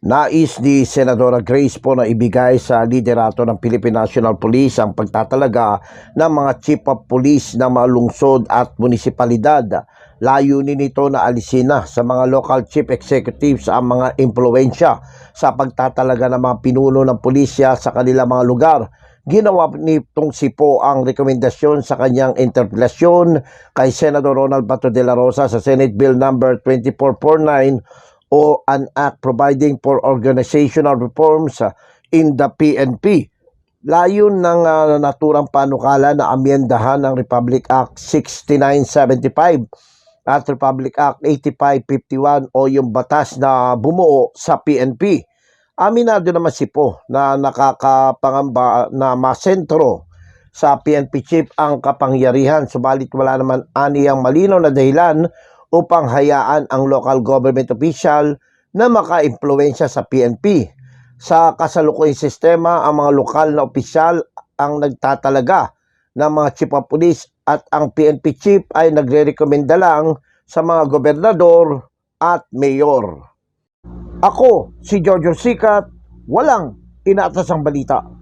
Nais ni Senadora Grace po na ibigay sa liderato ng Philippine National Police ang pagtatalaga ng mga chief of police ng mga lungsod at munisipalidad. Layunin nito na alisin na sa mga local chief executives ang mga impluensya sa pagtatalaga ng mga pinuno ng pulisya sa kanilang mga lugar. Ginawa nitong sipo ang rekomendasyon sa kanyang interpelasyon kay Senator Ronald Bato de la Rosa sa Senate Bill number 2449 o an act providing for organizational reforms uh, in the PNP. Layon ng uh, naturang panukala na amyendahan ng Republic Act 6975 at Republic Act 8551 o yung batas na bumuo sa PNP. Aminado naman si Po na nakakapangamba na masentro sa PNP chief ang kapangyarihan subalit wala naman aniyang malinaw na dahilan upang hayaan ang local government official na maka-impluensya sa PNP. Sa kasalukuyang sistema, ang mga lokal na opisyal ang nagtatalaga ng mga chief of police at ang PNP chief ay nagre-recommenda lang sa mga gobernador at mayor. Ako, si Jojo Sikat, walang inaatasang balita.